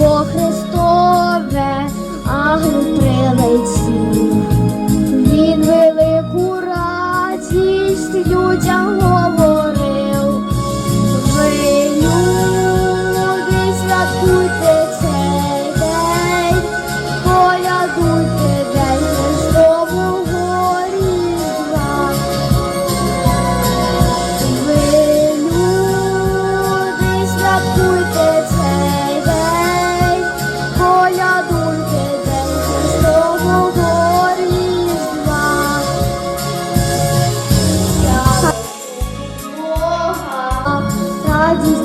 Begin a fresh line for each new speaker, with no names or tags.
Бог не I just